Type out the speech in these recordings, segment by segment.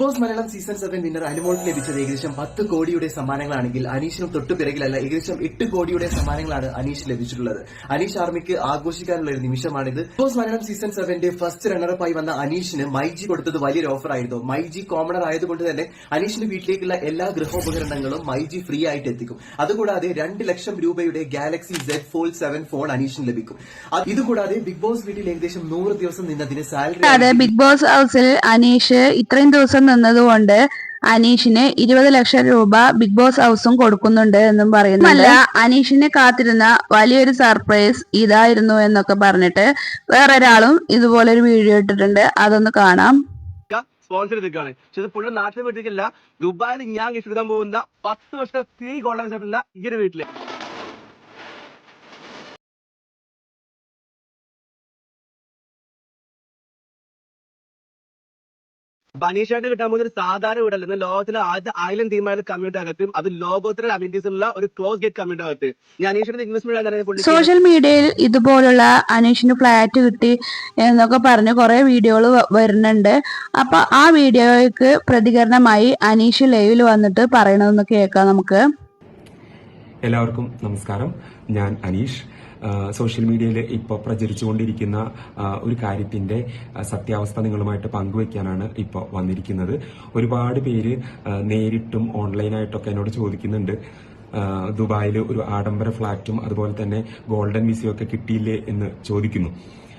Boss Malayalam season seven winner അനുമോൾക്ക് ലഭിച്ചത് ഏകദേശം പത്ത് കോടിയുടെ സമ്മാനങ്ങളാണെങ്കിൽ അനീഷിനും തൊട്ടു പിറകിലല്ല ഏകദേശം എട്ട് കോടിയുടെ സമ്മാനങ്ങളാണ് അനീഷ് ലഭിച്ചിട്ടുള്ളത്. അനീഷ് ആർമിക്ക് ആഘോഷിക്കാനുള്ള ഒരു നിമിഷമാണിത്. ബോസ് മലയാളം സീസൺ സെവന്റെ ഫസ്റ്റ് റണ്ണറപ്പായി വന്ന അനീഷിന് മൈജി കൊടുത്തത് വലിയൊരു ഓഫർ ആയിരുന്നു. മൈജി കോമണർ ആയതുകൊണ്ട് തന്നെ അനീഷിന്റെ വീട്ടിലേക്കുള്ള എല്ലാ ഗൃഹോപകരണങ്ങളും മൈജി ഫ്രീ ആയിട്ട് എത്തിക്കും. അതുകൂടാതെ രണ്ട് ലക്ഷം രൂപയുടെ Galaxy Z Fold seven phone അനീഷിന് ലഭിക്കും. ഇതുകൂടാതെ ബിഗ് ബോസ് വീട്ടിൽ ഏകദേശം നൂറ് ദിവസം നിന്നതിന് സാലറി അതെ ബിഗ് ബോസ് ഹൗസിൽ അനീഷ് ഇത്രയും ദിവസം നിന്നതുകൊണ്ട് അനീഷിന് ഇരുപത് ലക്ഷം രൂപ ബിഗ് ബോസ് ഹൗസും കൊടുക്കുന്നുണ്ട് എന്നും പറയുന്നുണ്ട്. അനീഷിനെ കാത്തിരുന്ന വലിയൊരു സർപ്രൈസ് ഇതായിരുന്നു എന്നൊക്കെ പറഞ്ഞിട്ട് വേറൊരാളും ഇതുപോലെ ഒരു വീഡിയോ ഇട്ടിട്ടുണ്ട്. അതൊന്ന് കാണാം. സ്പോൺസർ ചെയ്തിരിക്കുകയാണ്. പക്ഷെ ഇത് പുള്ളി നാട്ടിൽ വീട്ടിലേക്കല്ല ദുബായിൽ ഞാൻ ഗിഫ്റ്റ് എടുക്കാൻ പോകുന്ന പത്ത് വർഷം തീ ഗോൾഡൻ സെറ്റില്ല ഈ ഒരു വീട്ടിൽ. ബനീഷായിട്ട് കിട്ടാൻ പോകുന്ന ഒരു സാധാരണ വീടല്ല. ലോകത്തിലെ ആദ്യത്തെ ഐലൻഡ് തീരുമാന കമ്മ്യൂണിറ്റി അകത്തും അത് ലോകോത്തര അമ്യൂണിറ്റീസ് ഉള്ള ഒരു ക്ലോസ് ഗേറ്റ് കമ്മ്യൂണിറ്റി അകത്ത്. ഞാൻ അനീഷിന്റെ ഇൻവെസ്റ്റ്മെന്റ് സോഷ്യൽ മീഡിയയിൽ ഇതുപോലുള്ള അനീഷിന് ഫ്ലാറ്റ് കിട്ടി എന്നൊക്കെ പറഞ്ഞ് കുറെ വീഡിയോകൾ വരുന്നുണ്ട്. അപ്പൊ ആ വീഡിയോയ്ക്ക് പ്രതികരണമായി അനീഷ് ലൈവിൽ വന്നിട്ട് പറയണമെന്ന് കേൾക്കാം നമുക്ക്. എല്ലാവർക്കും നമസ്കാരം. ഞാൻ അനീഷ്. സോഷ്യൽ മീഡിയയിൽ ഇപ്പോൾ പ്രചരിച്ചുകൊണ്ടിരിക്കുന്ന ഒരു കാര്യത്തിന്റെ സത്യാവസ്ഥ നിങ്ങളുമായിട്ട് പങ്കുവയ്ക്കാനാണ് ഇപ്പോൾ വന്നിരിക്കുന്നത്. ഒരുപാട് പേര് നേരിട്ടും ഓൺലൈനായിട്ടൊക്കെ എന്നോട് ചോദിക്കുന്നുണ്ട്. ദുബായിൽ ഒരു ആഡംബര ഫ്ളാറ്റും അതുപോലെ തന്നെ ഗോൾഡൻ വിസയും ഒക്കെ കിട്ടിയില്ലേ എന്ന് ചോദിക്കുന്നു.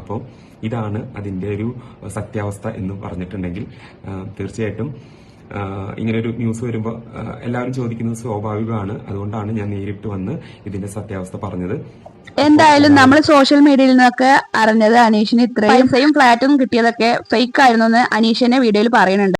അപ്പോൾ ഇതാണ് അതിന്റെ ഒരു സത്യാവസ്ഥ എന്ന് പറഞ്ഞിട്ടുണ്ടെങ്കിൽ തീർച്ചയായിട്ടും ഇങ്ങനെ ഒരു ന്യൂസ് വരുമ്പോൾ എല്ലാവരും ചോദിക്കുന്നത് സ്വാഭാവികമാണ്. അതുകൊണ്ടാണ് ഞാൻ നേരിട്ട് വന്ന് ഇതിന്റെ സത്യാവസ്ഥ പറഞ്ഞത്. എന്തായാലും നമ്മൾ സോഷ്യൽ മീഡിയയിൽ നിന്നൊക്കെ അറിഞ്ഞത് അനീഷിന് ഇത്രയും പൈസയും ഫ്ലാറ്റും കിട്ടിയതൊക്കെ ഫേക്ക് ആയിരുന്നു എന്ന് അനീഷിന്റെ വീഡിയോയിൽ പറയുന്നുണ്ട്.